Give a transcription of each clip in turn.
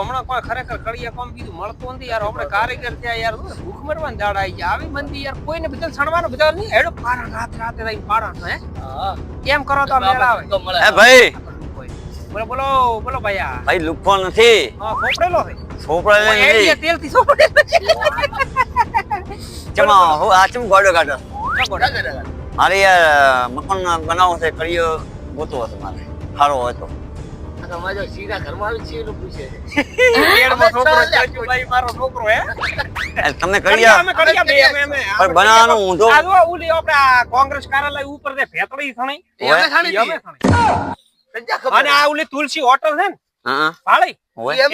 હમણાં કોઈ ખરેખર કડિયા કોમ કીધું મળતું નથી યાર આપણે કારીગર ત્યાં યાર ભૂખ મરવાની દાડ આવી ગયા આવી મંદી યાર કોઈને બધા સણવાનું બધા નહીં. હેડો પારણ રાત રાતે રહી પારણ હે? કેમ કરો તો મેળ આવે? એ ભાઈ. બોલો બોલો બોલો ભૈયા ભાઈ લુખો નથી. હા ખોપડેલો છે. ખોપડેલો નહીં તેલથી સોપડેલો છે. ચમા હું આ ચમ ગોડો કાઢો? ચગોડા. મારે યાર મકાન બનાવવું છે કડિયો ગોતો હતો મારે. સારો હતો. આ સીધા ઘરમાં આવી છે એનું પૂછે છે. પેડમાં છોકરો ચાચુભાઈ મારો છોકરો હે? એ કડિયા કડિયા અમે કડિયા બે અમે અમે. પણ બનાવવાનું ઊંધો. આ ઓલી આપણે કોંગ્રેસ કાર્યાલય ઉપર જે ભેતળી થણી અમે ખાણી અમે થણી. અને આ ઓલી તુલસી હોટલ છે ને હા પાળી.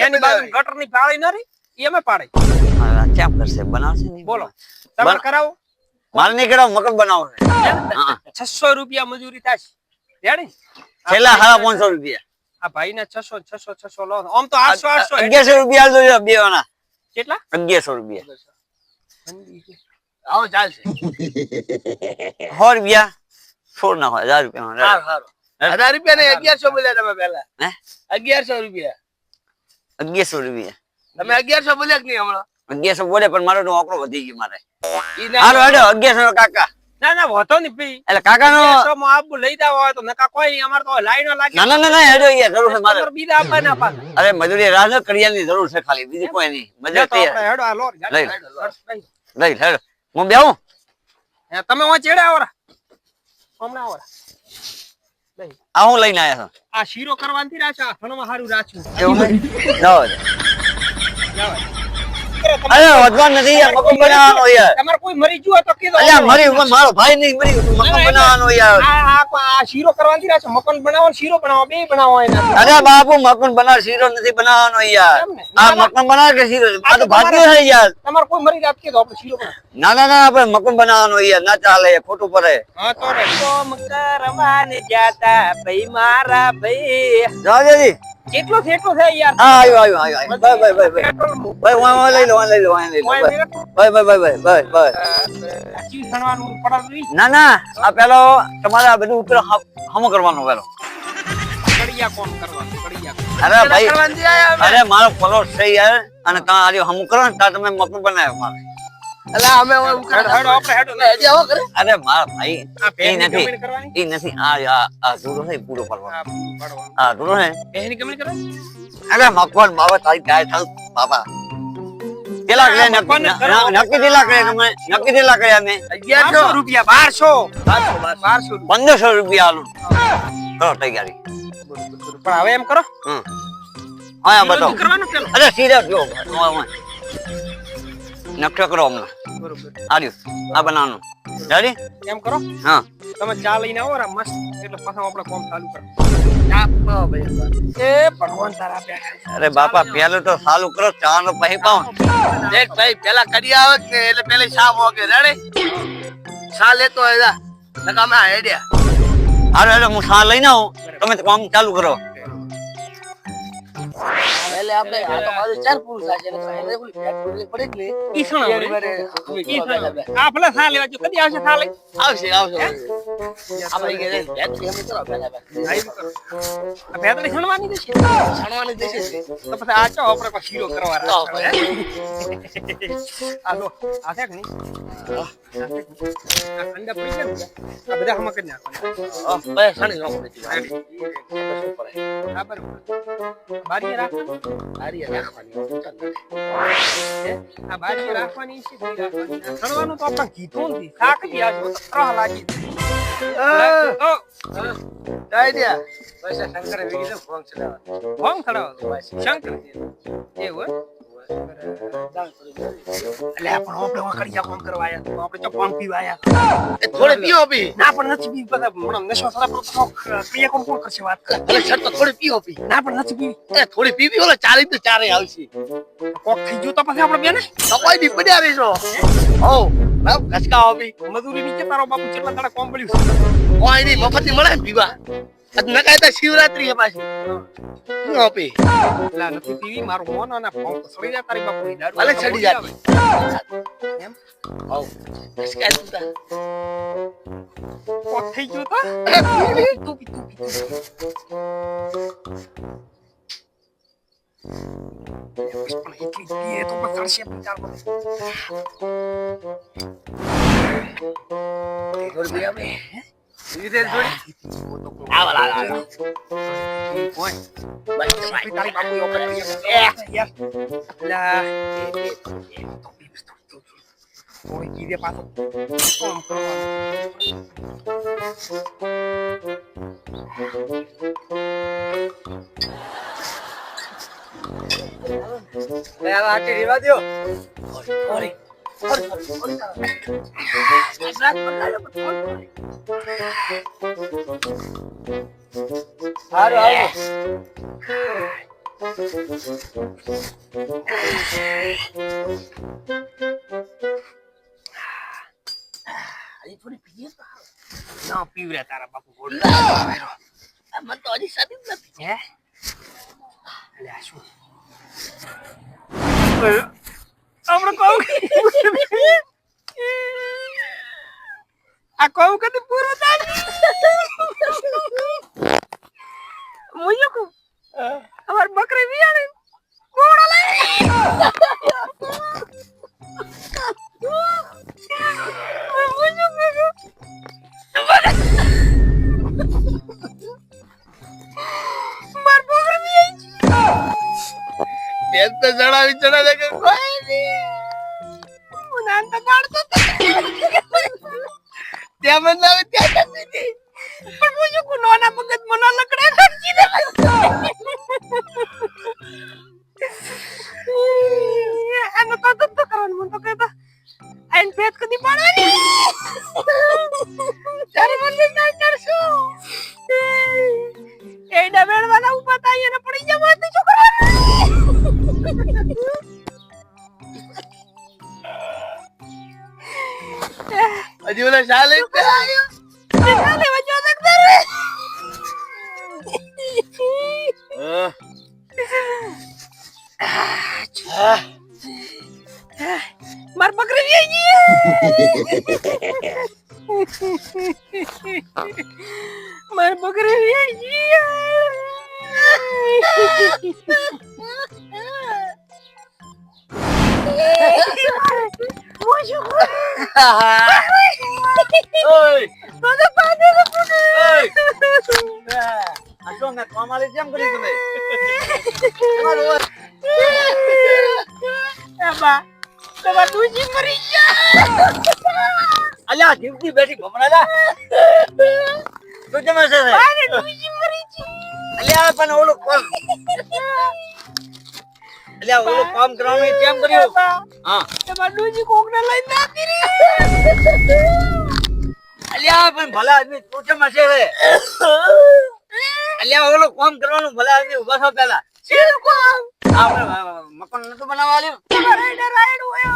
એની બાજુ ગટરની પાળી નરી એ અમે પાડી કેમ કરશે? બનાવશે નહીં? બોલો. તમે કરાવો? મારે નહીં કરાવ બનાવો. બનાવવું છસો રૂપિયા મજૂરી થાય રેડી? છેલ્લા સાડા પાંચસો રૂપિયા. આ ભાઈ ને છસો છસો છસો લો આમ તો આઠસો આઠસો અગિયારસો રૂપિયા જોઈએ બે વાના કેટલા? અગિયારસો રૂપિયા. આવો ચાલશે. સો રૂપિયા. છોડ નાખો હજાર રૂપિયા સારું સારું. હજાર રૂપિયા ને અગિયારસો બોલ્યા તમે પેલા અગિયારસો રૂપિયા. અગિયારસો રૂપિયા. તમે અગિયારસો બોલ્યા કે નહીં હમણાં? અગિયારસો બોલે પણ મારો નોકરો વધી ગયો મારે. ના- હાલો હેડો અગિયારસો કાકા. ના ના વધો નહીં એટલે કાકા નો છસો લઈ જાવ હોય તો નકા કોઈ નહીં અમારે તો લાઈનો લાગે ના ના ના ના હેડો યાર જરૂર છે મારે. બીજા આપવાના પાછા. અરે મજૂરી રાજ જરૂર છે ખાલી બીજી કોઈ નહીં. મજૂર તો હેડો આ લોર લઈ લઈ હેડો. હું બેહું? હે, તમે હું ચેડે આવરા હમણાં આવરા આ હું લઈને આયા છું. આ શીરો કરવાથી રાખ્યો આ એવું છે? જાઓ. દે. અરે વધવા નથી યાર મકાન બનાવવાનો યાર. તમારે કોઈ મરી ગયું તો કીધો. અલ્યા મરી મારો ભાઈ નહીં મરી ગયો. મકાન બનાવવાનો યાર. આ આ આ શીરો કરવાથી રાખ્યો મકાન બનાવો શીરો બનાવો બે બનાવો એના. અરે બાપુ મકાન બનાવ શીરો નથી બનાવવાનો યાર. આ મકાન બનાવ કે શીરો? આ તો ભાગ્ય છે યાર. તમારે કોઈ મરી જાત કીધો આપણે શીરો બનાવો ના ના ના આપણે મકાન બનાવવાનો યાર ના ચાલે ખોટું પડે. હા તો રે. કોમ કરવાને જાતા ભાઈ મારા ભાઈ. જલ્દી કેટલું છે થાય યાર? હા આવ્યો આવ્યો આવ્યો ભાઈ ભાઈ ભાઈ ભાઈ. ભાઈ વાં લઈ લો વાં લઈ લો વાં લઈ લો ભાઈ ભાઈ ભાઈ ભાઈ ભાઈ ના ના આ પેલો તમારે આ બધું ઉપર હમો કરવાનો પેલો. અરે ભાઈ. અરે મારો ફોલો છે યાર. અને ત્યાં આર્યો હમું કરો ને ત્યાં તમે મકાન બનાવ્યો મારે. અલા, અમે હેડો હેડો આપણે હેડો કરે. હજી આવો કરે અરે મારા ભાઈ એ નથી એ નથી આ આ આ છે પૂરો પાડવાનો. આ પૂરું પાડવાનું. આ ધૂળો છે? પહેની કમેન્ટ કરવાની અરે મકવાન બાબા તારી ગાય થાવ બાબા. કેટલા કર્યા નક્કી? કેટલા તમે? નક્કી કેટલા અગિયારસો રૂપિયા બારસો. બારસો. પંદરસો રૂપિયા આલું. કરો તૈયારી પણ હવે એમ કરો. હમ. હા બતાવો. શું કરવાનું પેલો? અરે સીધા જો નકશો કરો હમણાં બરોબર. આર્યું. આ બનાવવાનું. રેડી એમ કરો? હા. તમે ચા લઈને આવો રા મસ્ત. એટલે પાછા આપણે કામ ચાલુ કરો. ચા પાવો ભાઈ. એ ભગવાન તારા બેઠા અરે બાપા પેલું તો સાલું કરો ચા નો પાઉં. દેખ ભાઈ પેલા કરી આવે ને એટલે પેલી શા મોકે રેડે શા લેતો જા. નકા આઈડિયા અરે હાલો હું સા લઈને આવું. તમે કામ ચાલુ કરો. એટલે આપણે આ તો મારું ચાર પૂરું થાય છે એટલે એને ફેટ પૂરી જ ને ઈ શું એ આવે? વારે ઈ શું આવે? આ ભલે સા લેવા જો કદી આવશે સા લઈ આવશે આવશે આપણે કે ફેટ પૂરી કરો પહેલા પહેલા. આ કરો. આ ખણવાની જ છે દેશે તો પછી આ ચો આપણે પાછો શીરો કરવા તો આ લો આ છે કે આ છે કે નહીં? આ ઠંડા પડી ગયા આ બધા આમાં કરી નાખવાના. અ, ભાઈ છણી નો પડે છે. રેડી. શું પડે? હા, બરોબર. બારીએ રાખવાની હારી રાખવાની? આ બારીએ રાખવાની છે ખણવાનું તો આપણે કીધું નથી. શાક બી આ ત્રણ લાગી શંકરે ફોન ચડાવવાનો. ફોન ચડાવવાનો. શંકર એવું હે? દાળ કરી દે. અલ્યા, પણ આપણે વાંકડિયા કામ કરવા આયા. તો આપણે તો પાન પીવા આયા. એ થોડી પીઓ પી. ના પણ નથી પીવી બધા. હમણાં નશો પર તો કોણ કોણ કરશે વાત કરે તો થોડી પીઓ પી. ના પણ નથી એ થોડી પીવી ઓલા ચાલી તો ચારે આવશે. કોક થઈ ગયું તો પછી આપણે બેને? તો કોઈ દી પડ્યા રહીશો. હો? લાવ ખસકા આપી મજૂરી નીચે તારો બાપુ કેટલા દાડા કોમ પડ્યું કોઈ નહીં મફતી મળે ને પીવા આજ નકાય તો શિવરાત્રી છે પાછી શું આપી લા નથી પીવી મારું મોન અને ફોન સડી જાય તારી બાપુ ભલે ચડી જાતી એમ આવ ખસકા તું તા કોક થઈ ગયું તો તું પી તું પી પણ એટલી પીએ તો પણ ચડશે વિચારમાં. થોડી બે આપે લે આ આટી રેવા દ્યો. ઓરે હારું હારું. થોડી પીએ ના પીવરે તારા બાપુ ગોળ. આ તો હજી સદી નથી. હે અલે આ શું આપણે કહું આ કહું કદી પૂરો થાય. મુજે કો અમાર બકરી વિયાણી ગોળ લઈ. માર બેન તો જણાવી જણાવે કે કોઈ નહીં મને આમ તો પાડતો તો. ત્યાં મને આવે ત્યાં જતી હતી પણ મુજે કો નાના મગજ મને લકડે ખર્ચી દે એનો તો તો કરવાનું, મને તો કહેતા આઈન પેટ કદી પાડવાની તારે મને ના કરશું. એ ડબેડવાના ઊભા થાય હજી ઓલા શકતા રે માર બકરી માર બકરી વી ગઈ. અલ્યા જીવતી બેઠી ભમરાલા તું જમે છે અરે દૂજી મરી અલ્યા પણ ઓલું કોમ. અલ્યા ઓલું કામ કરવાનું કેમ કર્યું? હા. તમાર દૂજી કોકને લઈ ના કરી. અલ્યા પણ ભલા આદમી તું જમે છે રે અલ્યા ઓલું કામ કરવાનું ભલા આદમી ઊભા થા પેલા શેર કોમ? આપણે મકાન નતું બનાવવા આલ્યું? રાઈડ રાઈડ હોય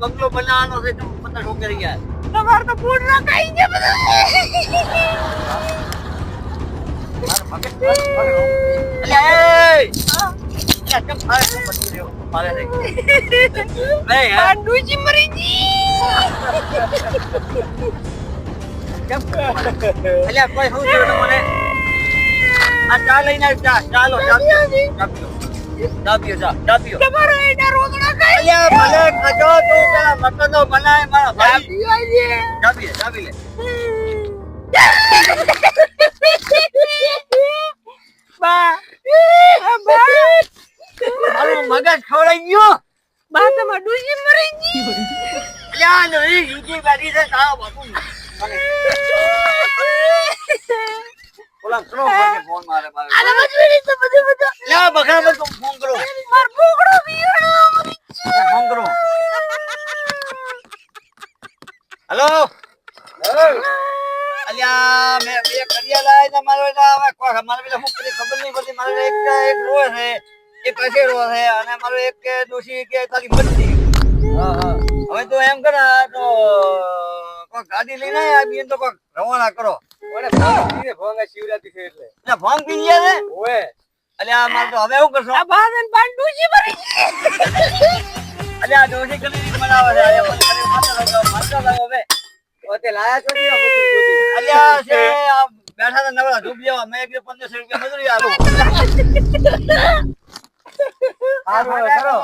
બંગલો બનાવવાનો છે તો પતા શું ગયા તમારે તો ફૂડ બધા બધું? પાંડુજી મરી ગઈ અલ્યા કોઈ મને આ ચા લઈને આવ ચા ચાલો ચા પીઓ. ચા ચા પીઓ. ચા ચા પીઓ તમારે એના રોગડા ખાઈ અલ્યા ભલે ખાજો તું પેલા મકાનો બનાય મારા ભાઈ. પીવાય ચા પીએ ચા પી લે બા બા. મારું મગજ ખવડાઈ ગયો. બા તમાર ડુજી મરી ગઈ અલ્યા નહીં યુટી બેઠી છે તારા બાપુ મને ઓલા કરો ફોન ફોન મારે મારે આને મજૂરી તો બધું બધું લ્યા બખરા પર તું ફોન કરો માર બોકડો બીયો ફોન કરો હેલો અલ્યા મે બે લાય ને મારે હવે કોઈ મારે પેલા હું કરી ખબર નહીં પડતી. મારો એક એક રોય છે. એક કસેડો છે. અને મારો એક કે દોશી કે તારી હા હા. હવે તો એમ કરે તો કોઈ ગાડી લઈને આય આ બેન તો કોક રવાના કરો. ઓને ભાંગી ભાંગા શિવરાત્રી છે એટલે. ભંગ પી ગયા છે? ઓએ મારે તો હવે શું કરશો? આ બાદન બાંડુજી મરી એટલે દોશી કલી બનાવે છે. આજે મને ઓતે લાયા છો આ છે બેઠા હતા નવરા ધૂપ જેવા મેં કીધું પંદરસો રૂપિયા મજૂરી આલું સારું હવે કરો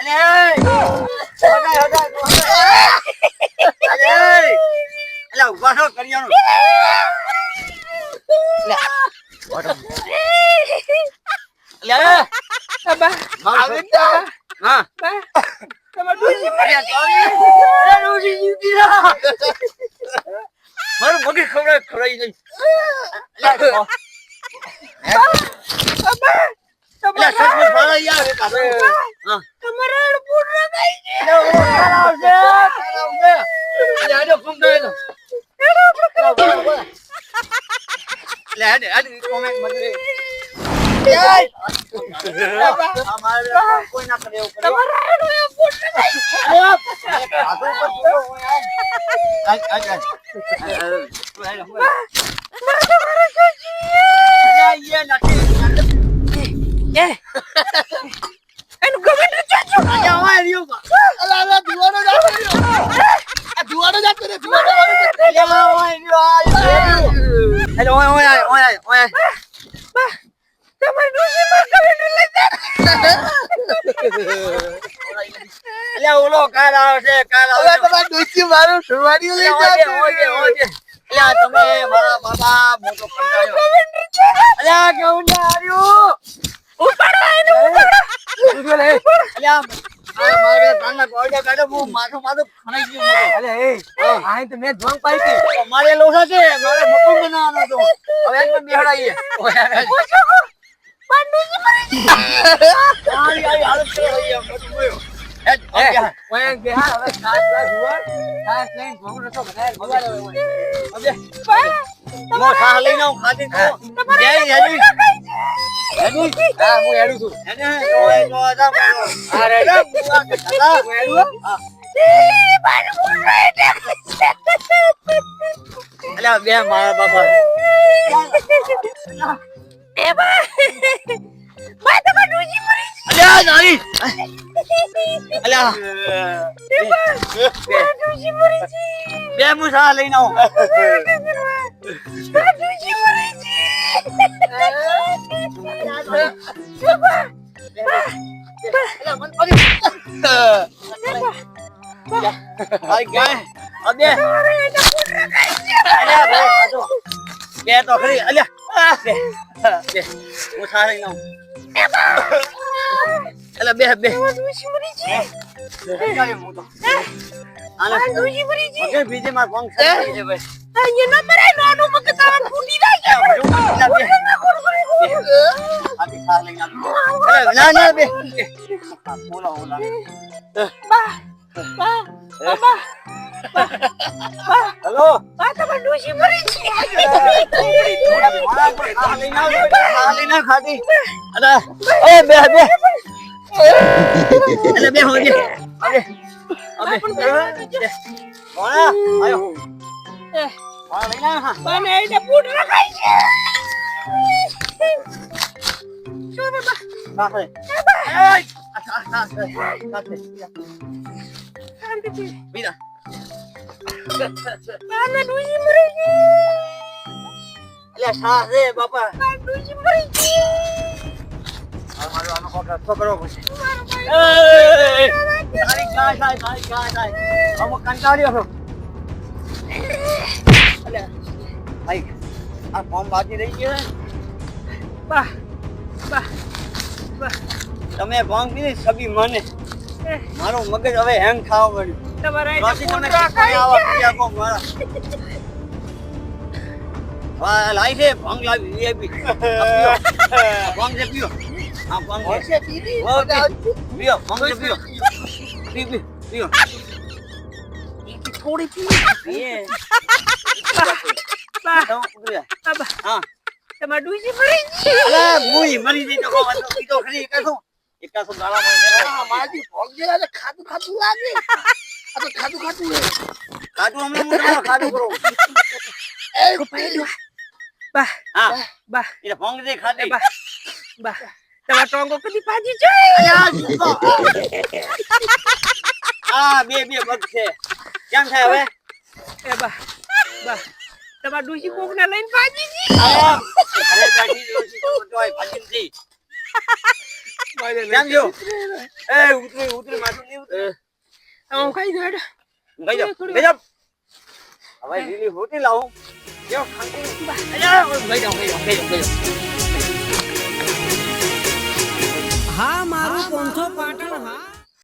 અલે એય! હટાય, હટાય, તું હટાય. અલે અલે ઊભા થો, કરિયાણું. અલે, વાટો. અલે, એ! બા મારું છોકરું. હા. તમાર ડોશી તારી. એ ડોશી જીવતી ના. મારું મગજ ખવડાય, ખવડાવી દઈ. અલે, હાથો ઉપર જોયો હોય, આય. આય, આય, આય. તું હેડ, હું હેડ. બા તમારા ડોશી અલે, એ નથી. એ એનું કમેન્ટ ચાચો અલે, હવે રહ્યો બા. અલા, અલા, ધુવાડો જાતો રહ્યો. આ ધુવાડો જાતો રહ્યો, ધુવાડો આવે છે. અલે, હવે રહ્યો, આ રહ્યો. અલે, ઓય, ઓય, આય, ઓય, આય, ઓય, આય. બા તમારા ડોશી માં કમેન્ટ લઈ અલે, ઓલો કાલ કાલ આવશે. તમારા મારું લઈ તમે મારા બાબા મોટો કંટાળ્યો. અલે, કેવું ને હાર્યું? ઉપાડો એને ઉપાડો અલે, આ આ મારે કાનના ગોળિયા કાઢો, હું માથું માથું ખણાઈ ગયું મારું. અલે એ તો મેં ધ્વંગ પાઈ હતી તો લોસા છે મારે બનાવવાનો હતો હવે બેહડાઈએ હાલત ગયું. અલ્યા, બે મારા બાપા. અલ્યા નારી અલ્યા બે મુસા લઈને આવો ડોશી મરી છે બા તો ખરી. અલ્યા. બે. બે. હું લઈને લઉં અલ્યા બે બે. મારા મરી છે. મારા મરી બીજે માં કોણ છે. ભાઈ. અહીંયા ન નાનું ફૂટી બે. ના ના બોલા બોલા બા બા બા. હેલો બા તમારા ડોશી મરી છે અરે બે બે એટલે બે હોજે અબે અબે મોણા આયો હા લઈને આયો હા બાને એને પૂર રખાઈ છે શું બા સાસે એય આ સાસે સાસે શાંતિથી બીજા બાના ડોશી મરી છે એટલે સાસે બાપા. બાના ડોશી મરી છે મારો આનો કોક રસ્તો મારો તારી ગાય થાય થાય અમુક કંટાળ્યો છો એટલે ભાઈ આ ફોર્મ બાકી રહી ગયો છે બા બા બા તમે ફોર્મ કીધી સબી મને. મારું મગજ હવે હેંગ ખાવા મળ્યું લાઈ છે ભંગ લાવી વીઆઈપી. ભંગ છે પીઓ. હા ભંગ છે. પીઓ ભંગ છે પીઓ. પી પી પીઓ. થોડી પી હા. તમારા ડોશી મરી ગઈ? મુઈ મરી જઈ તો ઈ તો ખરી એકાસો. ભોગ ખાધું ખાધું લાગે. ખાધું ખાધું છે. ખાધું હમણાં હું તમારો ખાધું કરું? બા હા. બા એટલે ભોંગ દે ખાધી. બા બા. તમારા ટોંગો કદી પાજી જીતો. આ બે બે પગ છે. કેમ થાય હવે? એ બા બા. તમારા ડોશી કોક ને લઈને પાજી છે આ ઘરે બેઠી ડોશી તો તોય ભાગી નથી. કેમ છો? એ ઉતરી ઉતરી માથું નહીં ઉતરે. હું ખાઈ દઉં હેડો. ગઈ જાઓ, ગઈ જાઓ. હવે લીલી હોટી લાવું. ગઈ ગઈ ગઈ જાઓ, હા મારું પોંથો પાટણ હા.